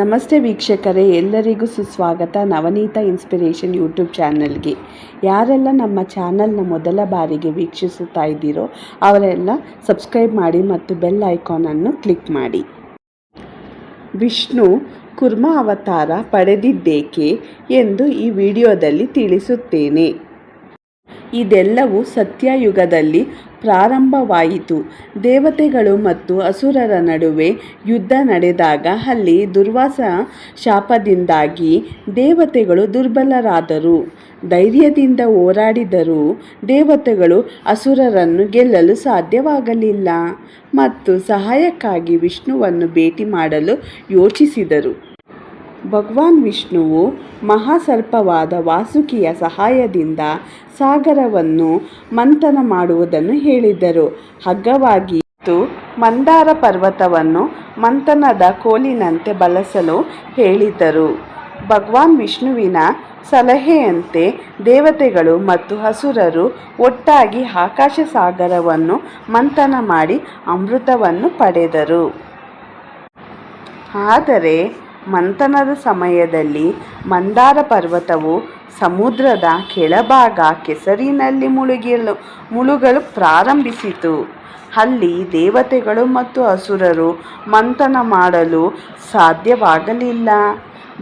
ನಮಸ್ತೆ ವೀಕ್ಷಕರೇ, ಎಲ್ಲರಿಗೂ ಸುಸ್ವಾಗತ ನವನೀತ ಇನ್ಸ್ಪಿರೇಷನ್ ಯೂಟ್ಯೂಬ್ ಚಾನಲ್ಗೆ. ಯಾರೆಲ್ಲ ನಮ್ಮ ಚಾನಲ್ನ ಮೊದಲ ಬಾರಿಗೆ ವೀಕ್ಷಿಸುತ್ತಾ ಇದ್ದೀರೋ, ಅವರೆಲ್ಲ ಸಬ್ಸ್ಕ್ರೈಬ್ ಮಾಡಿ ಮತ್ತು ಬೆಲ್ ಐಕಾನನ್ನು ಕ್ಲಿಕ್ ಮಾಡಿ. ವಿಷ್ಣು, ಕುರ್ಮ ಅವತಾರ ಪಡೆದಿದ್ದೇಕೆ ಎಂದು ಈ ವಿಡಿಯೋದಲ್ಲಿ ತಿಳಿಸುತ್ತೇನೆ. ಇದೆಲ್ಲವೂ ಸತ್ಯಯುಗದಲ್ಲಿ ಪ್ರಾರಂಭವಾಯಿತು. ದೇವತೆಗಳು ಮತ್ತು ಅಸುರರ ನಡುವೆ ಯುದ್ಧ ನಡೆದಾಗ ಅಲ್ಲಿ ದುರ್ವಾಸ ಶಾಪದಿಂದಾಗಿ ದೇವತೆಗಳು ದುರ್ಬಲರಾದರು. ಧೈರ್ಯದಿಂದ ಹೋರಾಡಿದರೂ ದೇವತೆಗಳು ಅಸುರರನ್ನು ಗೆಲ್ಲಲು ಸಾಧ್ಯವಾಗಲಿಲ್ಲ ಮತ್ತು ಸಹಾಯಕ್ಕಾಗಿ ವಿಷ್ಣುವನ್ನು ಭೇಟಿ ಮಾಡಲು ಯೋಚಿಸಿದರು. ಭಗವಾನ್ ವಿಷ್ಣುವು ಮಹಾಸರ್ಪವಾದ ವಾಸುಕಿಯ ಸಹಾಯದಿಂದ ಸಾಗರವನ್ನು ಮಂಥನ ಮಾಡುವುದನ್ನು ಹೇಳಿದರು ಹಗ್ಗವಾಗಿ ಮಂದಾರ ಪರ್ವತವನ್ನು ಮಂಥನದ ಕೋಲಿನಂತೆ ಬಳಸಲು ಹೇಳಿದರು ಭಗವಾನ್ ವಿಷ್ಣುವಿನ ಸಲಹೆಯಂತೆ ದೇವತೆಗಳು ಮತ್ತು ಹಸುರರು ಒಟ್ಟಾಗಿ ಆಕಾಶ ಸಾಗರವನ್ನು ಮಂಥನ ಮಾಡಿ ಅಮೃತವನ್ನು ಪಡೆದರು. ಆದರೆ ಮಂಥನದ ಸಮಯದಲ್ಲಿ ಮಂದಾರ ಪರ್ವತವು ಸಮುದ್ರದ ಕೆಳಭಾಗ ಕೆಸರಿನಲ್ಲಿ ಮುಳುಗಲು ಮುಳುಗಲು ಪ್ರಾರಂಭಿಸಿತು. ಅಲ್ಲಿ ದೇವತೆಗಳು ಮತ್ತು ಅಸುರರು ಮಂಥನ ಮಾಡಲು ಸಾಧ್ಯವಾಗಲಿಲ್ಲ.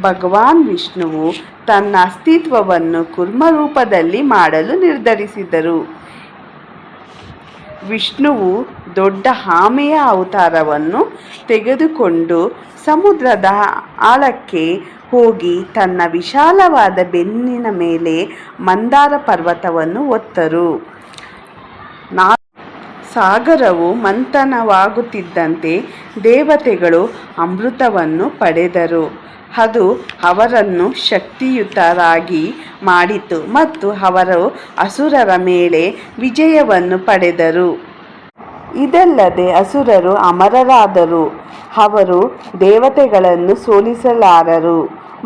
ಭಗವಾನ್ ವಿಷ್ಣುವು ತನ್ನ ಅಸ್ತಿತ್ವವನ್ನು ಕುರ್ಮ ರೂಪದಲ್ಲಿ ಮಾಡಲು ನಿರ್ಧರಿಸಿದರು. ವಿಷ್ಣುವು ದೊಡ್ಡ ಆಮೆಯ ಅವತಾರವನ್ನು ತೆಗೆದುಕೊಂಡು ಸಮುದ್ರದ ಆಳಕ್ಕೆ ಹೋಗಿ ತನ್ನ ವಿಶಾಲವಾದ ಬೆನ್ನಿನ ಮೇಲೆ ಮಂದಾರ ಪರ್ವತವನ್ನು ಒತ್ತರು. ಸಾಗರವು ಮಂಥನವಾಗುತ್ತಿದ್ದಂತೆ ದೇವತೆಗಳು ಅಮೃತವನ್ನು ಪಡೆದರು. ಅದು ಅವರನ್ನು ಶಕ್ತಿಯುತರಾಗಿ ಮಾಡಿತು ಮತ್ತು ಅವರು ಅಸುರರ ಮೇಲೆ ವಿಜಯವನ್ನು ಪಡೆದರು. ಇದಲ್ಲದೆ ಅಸುರರು ಅಮರರಾದರು. ಅವರು ದೇವತೆಗಳನ್ನು ಸೋಲಿಸಲಾರರು.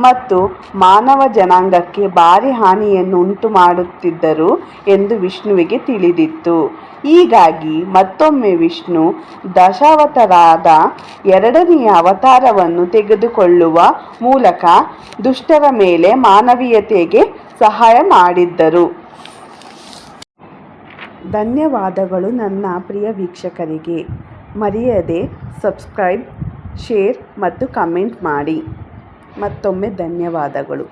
ಮತ್ತು ಮಾನವ ಜನಾಂಗಕ್ಕೆ ಭಾರಿ ಹಾನಿಯನ್ನು ಉಂಟು ಮಾಡುತ್ತಿದ್ದರು ಎಂದು ವಿಷ್ಣುವಿಗೆ ತಿಳಿದಿತ್ತು. ಹೀಗಾಗಿ ಮತ್ತೊಮ್ಮೆ ವಿಷ್ಣು ದಶಾವತಾರದ ಎರಡನೆಯ ಅವತಾರವನ್ನು ತೆಗೆದುಕೊಳ್ಳುವ ಮೂಲಕ ದುಷ್ಟರ ಮೇಲೆ ಮಾನವೀಯತೆಗೆ ಸಹಾಯ ಮಾಡಿದ್ದರು. ಧನ್ಯವಾದಗಳು ನನ್ನ ಪ್ರಿಯ ವೀಕ್ಷಕರಿಗೆ. ಮರೆಯದೆ ಸಬ್ಸ್ಕ್ರೈಬ್, ಶೇರ್ ಮತ್ತು ಕಮೆಂಟ್ ಮಾಡಿ. ಮತ್ತೊಮ್ಮೆ ಧನ್ಯವಾದಗಳು.